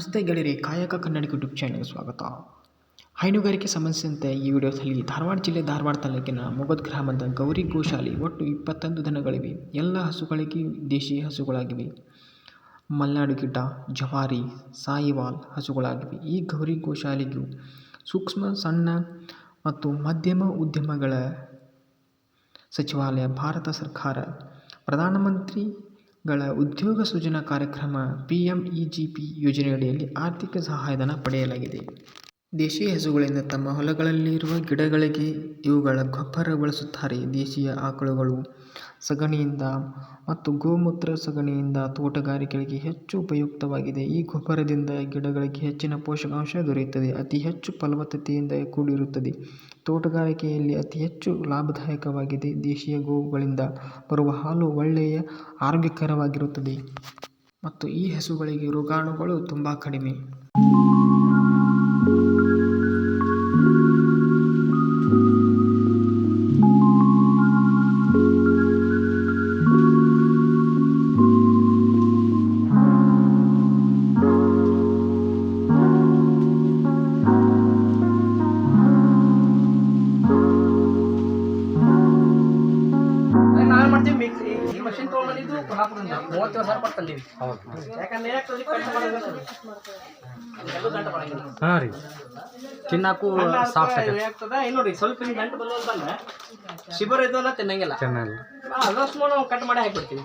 ನಮಸ್ತೆ ಗೆಳೆಯರಿ, ಕಾಯಕ ಕನ್ನಡಿಗ ಯೂಟ್ಯೂಬ್ ಚಾನಲ್ಗೆ ಸ್ವಾಗತ. ಹೈನುಗಾರಿಕೆ ಸಂಬಂಧಿಸಿದಂತೆ ಈ ವಿಡಿಯೋದಲ್ಲಿ ಧಾರವಾಡ ಜಿಲ್ಲೆ ಧಾರವಾಡ ತಾಲೂಕಿನ ಮೊಗದ್ ಗ್ರಾಮದ ಗೌರಿ ಗೋಶಾಲಿ ಒಟ್ಟು ಇಪ್ಪತ್ತೊಂದು ದನಗಳಿವೆ. ಎಲ್ಲ ಹಸುಗಳಿಗೆ ದೇಶೀಯ ಹಸುಗಳಾಗಿವೆ. ಮಲ್ನಾಡು ಗಿಡ್ಡ ಜವಾರಿ ಸಾಯಿವಾಲ್ ಹಸುಗಳಾಗಿವೆ. ಈ ಗೌರಿ ಗೋಶಾಲೆಗೂ ಸೂಕ್ಷ್ಮ, ಸಣ್ಣ ಮತ್ತು ಮಧ್ಯಮ ಉದ್ಯಮಗಳ ಸಚಿವಾಲಯ, ಭಾರತ ಸರ್ಕಾರ ಪ್ರಧಾನಮಂತ್ರಿಗಳ ಉದ್ಯೋಗ ಸೃಜನಾ ಕಾರ್ಯಕ್ರಮ ಪಿ.ಎಂ.ಇ.ಜಿ.ಪಿ ಯೋಜನೆಯಡಿಯಲ್ಲಿ ಆರ್ಥಿಕ ಸಹಾಯಧನ ಪಡೆಯಲಾಗಿದೆ. ದೇಶೀಯ ಹಸುಗಳಿಂದ ತಮ್ಮ ಹೊಲಗಳಲ್ಲಿರುವ ಗಿಡಗಳಿಗೆ ಇವುಗಳ ಗೊಬ್ಬರ ಬಳಸುತ್ತಾರೆ. ದೇಶೀಯ ಆಕಳುಗಳು ಸಗಣಿಯಿಂದ ಮತ್ತು ಗೋಮೂತ್ರ ಸಗಣಿಯಿಂದ ತೋಟಗಾರಿಕೆಗಳಿಗೆ ಹೆಚ್ಚು ಉಪಯುಕ್ತವಾಗಿದೆ. ಈ ಗೊಬ್ಬರದಿಂದ ಗಿಡಗಳಿಗೆ ಹೆಚ್ಚಿನ ಪೋಷಕಾಂಶ ದೊರೆಯುತ್ತದೆ. ಅತಿ ಹೆಚ್ಚು ಫಲವತ್ತತೆಯಿಂದ ಕೂಡಿರುತ್ತದೆ. ತೋಟಗಾರಿಕೆಯಲ್ಲಿ ಅತಿ ಹೆಚ್ಚು ಲಾಭದಾಯಕವಾಗಿದೆ. ದೇಶೀಯ ಗೋವುಗಳಿಂದ ಬರುವ ಹಾಲು ಒಳ್ಳೆಯ ಆರೋಗ್ಯಕರವಾಗಿರುತ್ತದೆ. ಮತ್ತು ಈ ಹಸುಗಳಿಗೆ ರೋಗಾಣುಗಳು ತುಂಬ ಕಡಿಮೆ. ಮಷಿನ್ ತೊಗೊಂಡಿದ್ದು ಕೊಲ್ಲಾಪುರದಿಂದ ಮೂವತ್ತು ಸಾವಿರ ಕೊಟ್ಟು ತಂದೀವಿ ಯಾಕಂದ್ರೆ ಹಾಂ ರೀ. ತಿನ್ನಕ್ಕೂ ಸಾಫ್ಟ್ ಆಗ್ತದೆ. ನೋಡಿ ಸ್ವಲ್ಪ ಹಿಂಗೆ ಗಂಟು ಬಂದ್ರೆ ಶಿಬರ್ ಇದ್ದಲ್ಲ ತಿನ್ನಂಗಿಲ್ಲ. ಚೆನ್ನಾಗಿ ಅದಷ್ಟು ನಾವು ಕಟ್ ಮಾಡಿ ಹಾಕ್ಬಿಡ್ತೀವಿ.